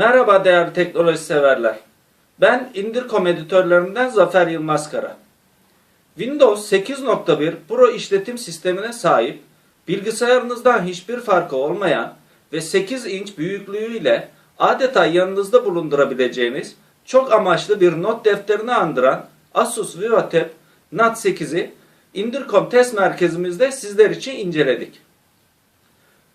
Merhaba değerli teknoloji severler. Ben Indircom editörlerinden Zafer Yılmaz Kara. Windows 8.1 Pro işletim sistemine sahip, bilgisayarınızdan hiçbir farkı olmayan ve 8 inç büyüklüğüyle adeta yanınızda bulundurabileceğiniz çok amaçlı bir not defterini andıran Asus VivoTab Note 8'i Indircom test merkezimizde sizler için inceledik.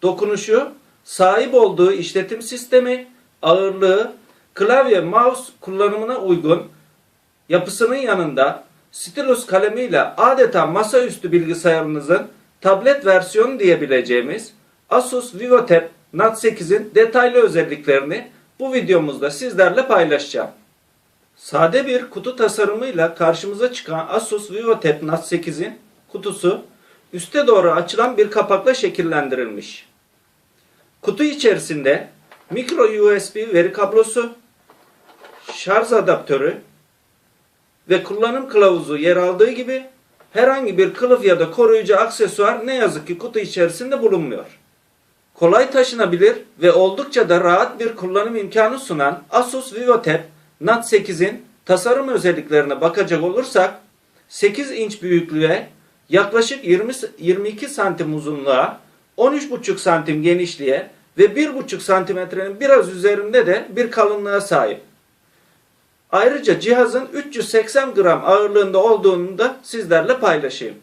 Dokunuşu, sahip olduğu işletim sistemi, ağırlığı, klavye, mouse kullanımına uygun yapısının yanında stylus kalemiyle adeta masaüstü bilgisayarınızın tablet versiyonu diyebileceğimiz Asus VivoTab Note 8'in detaylı özelliklerini bu videomuzda sizlerle paylaşacağım. Sade bir kutu tasarımıyla karşımıza çıkan Asus VivoTab Note 8'in kutusu üste doğru açılan bir kapakla şekillendirilmiş. Kutu içerisinde micro USB veri kablosu, şarj adaptörü ve kullanım kılavuzu yer aldığı gibi herhangi bir kılıf ya da koruyucu aksesuar ne yazık ki kutu içerisinde bulunmuyor. Kolay taşınabilir ve oldukça da rahat bir kullanım imkanı sunan Asus VivoTab Note 8'in tasarım özelliklerine bakacak olursak 8 inç büyüklüğe yaklaşık 20 22 santim uzunluğa 13,5 santim genişliğe ve 1,5 santimetrenin biraz üzerinde de bir kalınlığa sahip. Ayrıca cihazın 380 gram ağırlığında olduğunu da sizlerle paylaşayım.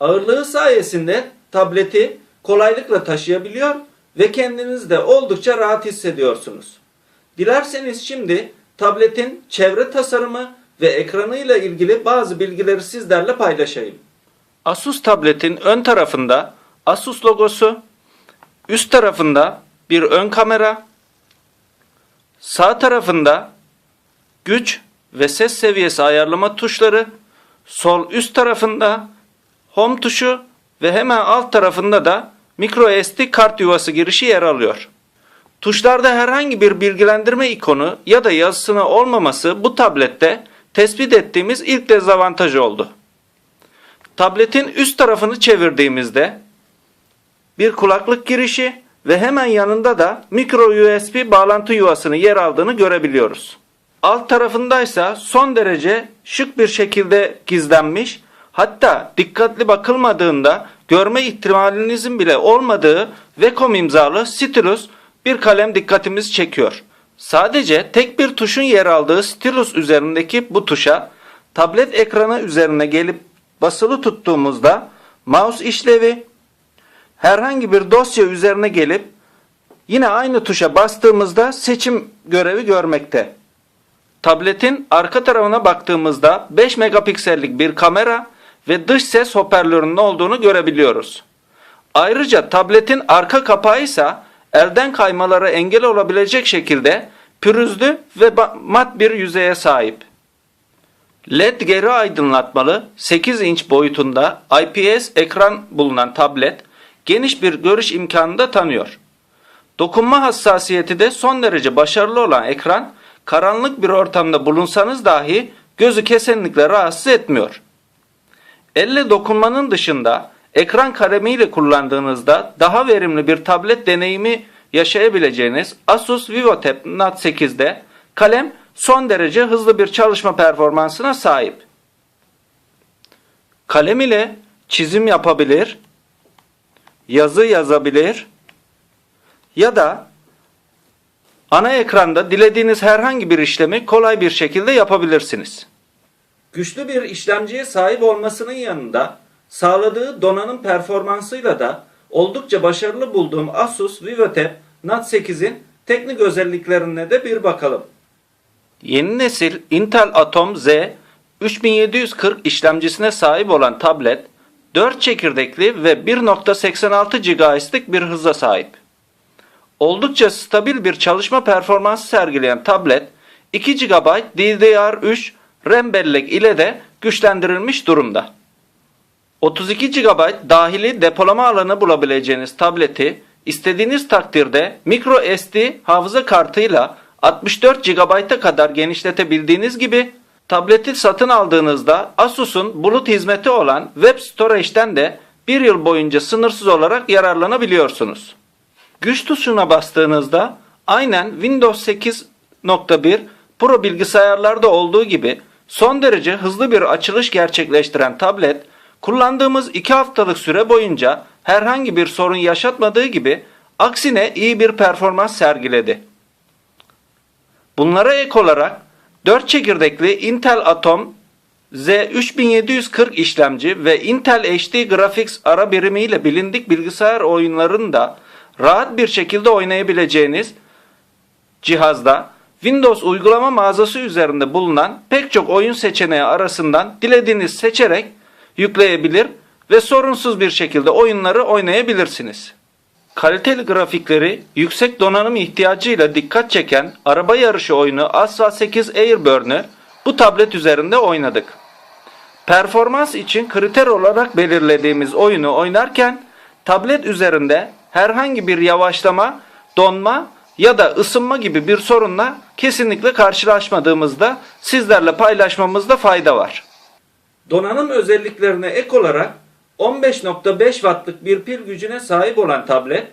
Ağırlığı sayesinde tableti kolaylıkla taşıyabiliyor ve kendiniz de oldukça rahat hissediyorsunuz. Dilerseniz şimdi tabletin çevre tasarımı ve ekranıyla ilgili bazı bilgileri sizlerle paylaşayım. Asus tabletin ön tarafında Asus logosu, üst tarafında bir ön kamera, sağ tarafında güç ve ses seviyesi ayarlama tuşları, sol üst tarafında home tuşu ve hemen alt tarafında da micro SD kart yuvası girişi yer alıyor. Tuşlarda herhangi bir bilgilendirme ikonu ya da yazısına olmaması bu tablette tespit ettiğimiz ilk dezavantaj oldu. Tabletin üst tarafını çevirdiğimizde bir kulaklık girişi ve hemen yanında da micro USB bağlantı yuvasını yer aldığını görebiliyoruz. Alt tarafındaysa son derece şık bir şekilde gizlenmiş hatta dikkatli bakılmadığında görme ihtimalinizin bile olmadığı Vacom imzalı stylus bir kalem dikkatimizi çekiyor. Sadece tek bir tuşun yer aldığı stylus üzerindeki bu tuşa tablet ekranı üzerine gelip basılı tuttuğumuzda mouse işlevi herhangi bir dosya üzerine gelip yine aynı tuşa bastığımızda seçim görevi görmekte. Tabletin arka tarafına baktığımızda 5 megapiksellik bir kamera ve dış ses hoparlörünün olduğunu görebiliyoruz. Ayrıca tabletin arka kapağı ise elden kaymalara engel olabilecek şekilde pürüzlü ve mat bir yüzeye sahip. LED geri aydınlatmalı 8 inç boyutunda IPS ekran bulunan tablet geniş bir görüş imkanı da tanıyor. Dokunma hassasiyeti de son derece başarılı olan ekran karanlık bir ortamda bulunsanız dahi gözü kesinlikle rahatsız etmiyor. Elle dokunmanın dışında ekran kalemiyle kullandığınızda daha verimli bir tablet deneyimi yaşayabileceğiniz Asus VivoTab Note 8'de kalem son derece hızlı bir çalışma performansına sahip. Kalem ile çizim yapabilir, yazı yazabilir ya da ana ekranda dilediğiniz herhangi bir işlemi kolay bir şekilde yapabilirsiniz. Güçlü bir işlemciye sahip olmasının yanında sağladığı donanım performansıyla da oldukça başarılı bulduğum Asus VivoTab Note 8'in teknik özelliklerine de bir bakalım. Yeni nesil Intel Atom Z 3740 işlemcisine sahip olan tablet 4 çekirdekli ve 1.86 GHz'lik bir hıza sahip. Oldukça stabil bir çalışma performansı sergileyen tablet 2 GB DDR3 RAM bellek ile de güçlendirilmiş durumda. 32 GB dahili depolama alanı bulabileceğiniz tableti istediğiniz takdirde micro SD hafıza kartıyla 64 GB'a kadar genişletebildiğiniz gibi tableti satın aldığınızda Asus'un bulut hizmeti olan Web Storage'den de bir yıl boyunca sınırsız olarak yararlanabiliyorsunuz. Güç tuşuna bastığınızda Aynen Windows 8.1 Pro bilgisayarlarda olduğu gibi son derece hızlı bir açılış gerçekleştiren tablet, kullandığımız 2 haftalık süre boyunca herhangi bir sorun yaşatmadığı gibi aksine iyi bir performans sergiledi. Bunlara ek olarak 4 çekirdekli Intel Atom Z3740 işlemci ve Intel HD Graphics ara birimiyle bilindik bilgisayar oyunlarını da rahat bir şekilde oynayabileceğiniz cihazda Windows uygulama mağazası üzerinde bulunan pek çok oyun seçeneği arasından dilediğiniz seçerek yükleyebilir ve sorunsuz bir şekilde oyunları oynayabilirsiniz. Kaliteli grafikleri, yüksek donanım ihtiyacıyla dikkat çeken araba yarışı oyunu Astra 8 Airburn'u bu tablet üzerinde oynadık. Performans için kriter olarak belirlediğimiz oyunu oynarken tablet üzerinde herhangi bir yavaşlama, donma ya da ısınma gibi bir sorunla kesinlikle karşılaşmadığımızda sizlerle paylaşmamızda fayda var. Donanım özelliklerine ek olarak 15.5 wattlık bir pil gücüne sahip olan tablet,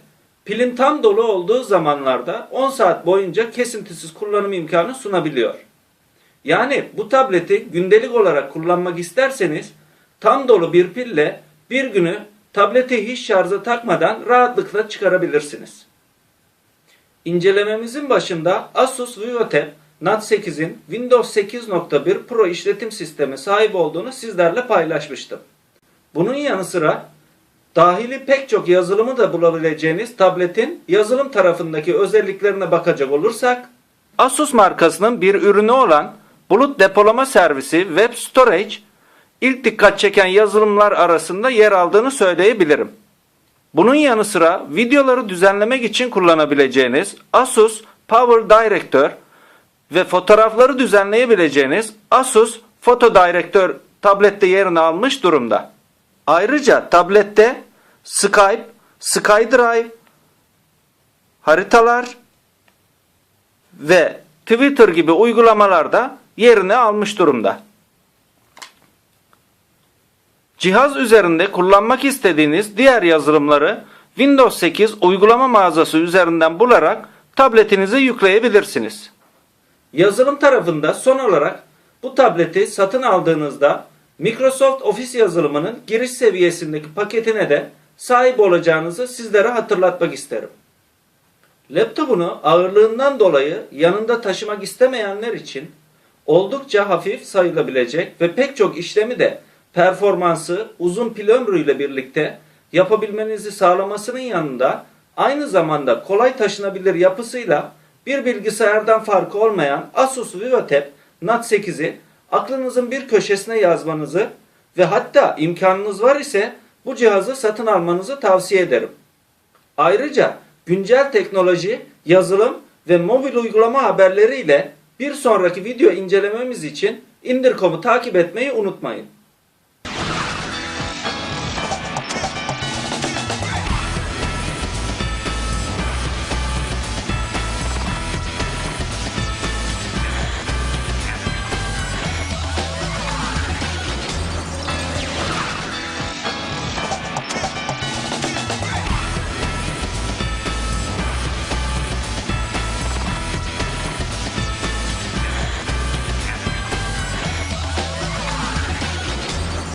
pilin tam dolu olduğu zamanlarda 10 saat boyunca kesintisiz kullanım imkanı sunabiliyor. Yani bu tableti gündelik olarak kullanmak isterseniz tam dolu bir pille bir günü tableti hiç şarja takmadan rahatlıkla çıkarabilirsiniz. İncelememizin başında Asus VivoTab Nat 8'in Windows 8.1 Pro işletim sistemi sahip olduğunu sizlerle paylaşmıştım. Bunun yanı sıra dahili pek çok yazılımı da bulabileceğiniz tabletin yazılım tarafındaki özelliklerine bakacak olursak Asus markasının bir ürünü olan bulut depolama servisi Web Storage ilk dikkat çeken yazılımlar arasında yer aldığını söyleyebilirim. Bunun yanı sıra videoları düzenlemek için kullanabileceğiniz Asus Power Director ve fotoğrafları düzenleyebileceğiniz Asus Photo Director tablette yerini almış durumda. Ayrıca tablette Skype, SkyDrive, haritalar ve Twitter gibi uygulamalarda yerini almış durumda. Cihaz üzerinde kullanmak istediğiniz diğer yazılımları Windows 8 uygulama mağazası üzerinden bularak tabletinize yükleyebilirsiniz. Yazılım tarafında son olarak bu tableti satın aldığınızda Microsoft Office yazılımının giriş seviyesindeki paketine de sahip olacağınızı sizlere hatırlatmak isterim. Laptopunu ağırlığından dolayı yanında taşımak istemeyenler için oldukça hafif sayılabilecek ve pek çok işlemi de performansı uzun pil ömrüyle birlikte yapabilmenizi sağlamasının yanında aynı zamanda kolay taşınabilir yapısıyla bir bilgisayardan farkı olmayan Asus VivoTab Nat 8'i aklınızın bir köşesine yazmanızı ve hatta imkanınız var ise bu cihazı satın almanızı tavsiye ederim. Ayrıca güncel teknoloji, yazılım ve mobil uygulama haberleriyle bir sonraki video incelememiz için Indircom'u takip etmeyi unutmayın.